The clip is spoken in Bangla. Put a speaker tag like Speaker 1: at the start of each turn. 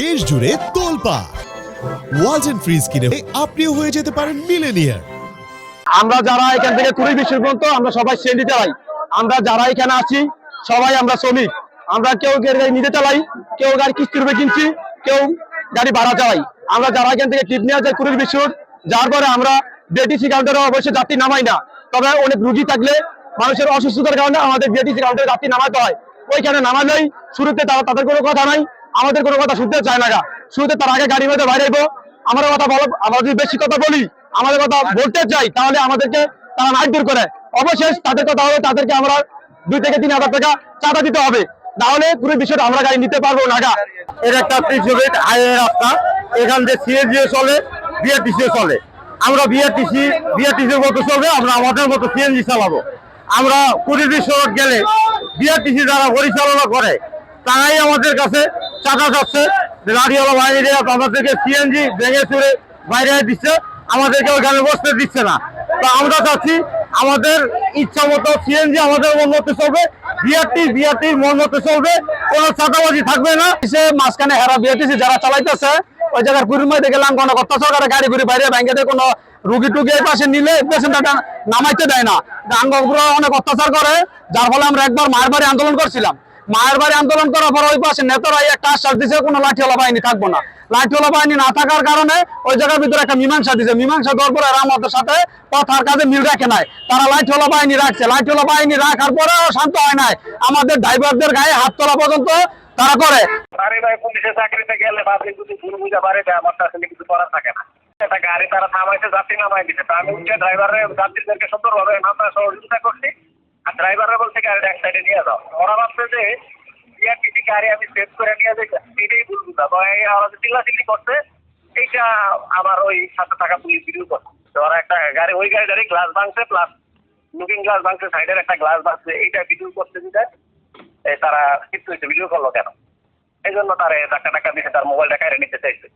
Speaker 1: দেশ জুড়ে তোলপা ওয়ালজ এন্ড ফ্রিজ কিনে আপনিও হয়ে যেতে পারেন মিলেনিয়ার
Speaker 2: আমরা যারা এখান থেকে কুড়ি বিশ্ব পর্যন্ত, আমরা সবাই সিএনজি চালাই। আমরা যারা এখানে আছি, সবাই আমরা শ্রমিক। আমরা কেউ গাড়ি নিজে চালাই, কেউ গাড়ি কিস্তি রূপে কিনছি, কেউ গাড়ি ভাড়া চালাই। আমরা যারা এখান থেকে টিপ নিয়ে যায় কুড়ির বিশ্ব যার পরে আমরা বিএটিসি কাউন্টারে অবশ্যই যাত্রী নামাই না। তবে অনেক রুগী থাকলে মানুষের অসুস্থতার কারণে আমাদের বিএটিসি কাউন্টারে যাত্রী নামাতে হয়। ওইখানে নামালেই শুরুতে তারা তাদের কোনো কথা নাই। আমাদের কোনো কথা শুনতে চায় না। শুরুতে তার আগে গাড়ি মধ্যে বাইরে আমার কথা বলো, আমরা যদি বেশি কথা বলি, আমাদের কথা বলতে চাই, তাহলে আমাদেরকে তারা নাইট দূর করে। অবশেষ তাদের কথা হবে তাদেরকে আমরা দুই থেকে তিন হাজার টাকা চাঁদা দিতে হবে। তাহলে পুরো বিষয়টা আমরা গাড়ি নিতে পারব না। এর একটা হাইওয়ে রাস্তা। এখান থেকে সিএনজিও চলে বিআরটিসিও চলে। আমরা বিআরটিসি, বিআরটিসির মতো চলবে, আমরা আমাদের মতো সিএনজি চালাবো। আমরা কুড়ি বিশ্ব রোড গেলে বিআরটিসি যারা পরিচালনা করে, তারাই আমাদের কাছে চাঁদা যাচ্ছে। গাড়িওয়ালা বাহিনীরা আমাদেরকে সিএনজি ভেঙে চুরে বাইরে দিচ্ছে, আমাদেরকে ওইখানে বসতে দিচ্ছে না। তো আমরা চাচ্ছি আমাদের ইচ্ছা মতো সিএনজি আমাদের মন মতো চলবে বিআরটি বিআরটির মন মতো চলবে, কোনো চাঁদাবাজি থাকবে না। সে মাঝখানে হেরা বিআরটিসি যারা চালাইতেছে, ওই জায়গার কুড়ির মধ্যে গেলাম কোনো কত সরকারের গাড়ি ঘুরি বাইরে ব্যাংকেতে কোনো রুগী টুগি পাশে নিলে পেশেন্টটা নামাইতে দেয় না। আঙ্গপুরা অনেক অত্যাচার করে, যার ফলে আমরা একবার মায়ের বাড়ি আন্দোলন করছিলাম। মায়ের বাড়ি আন্দোলন করার পর ওই পাশে নেতারাই একটা আশ্বাস দিছে কোনো লাঠিওয়ালা বাহিনী থাকব না। লাঠিওয়ালা বাহিনী না থাকার কারণে ওই জায়গার ভিতরে একটা মীমাংসা দিছে মীমাংসা দেওয়ার পরে এরা আমাদের সাথে কথার কাজে মিল রাখে নাই। তারা লাঠিওয়ালা বাহিনী রাখছে। লাঠিওয়ালা বাহিনী রাখার পরে পরেও শান্ত হয় নাই। আমাদের ড্রাইভারদের গায়ে হাত তোলা পর্যন্ত তারা করে।
Speaker 3: না। গাড়ি তারা যাত্রী নামাই তা আমি উঠে ড্রাইভারের যাত্রীদেরকে সুন্দরভাবে সহযোগিতা করছি। আর ড্রাইভাররা বলছে গাড়িটা এক সাইডে নিয়ে যাও। ওরা ভাবছে যে বিআরটিসি গাড়ি আমি সেভ করে নিয়ে যাই? এটাই ভুল বুঝা তো ওরা যে চিল্লাচিল্লি করছে, এইটা আবার ওই সাথে থাকা পুলিশ ভিডিও করছে। ওরা একটা গাড়ি, ওই গাড়িটারই গ্লাস ভাঙছে প্লাস লুকিং গ্লাস ভাঙছে সাইডের একটা গ্লাস ভাঙছে। এইটা ভিডিও দিতে এই তারা কিন্তু ভিডিও করল কেন? এই জন্য তারা টাকা টাকা দিতে তার মোবাইলটা কেড়ে নিতে চাইছে।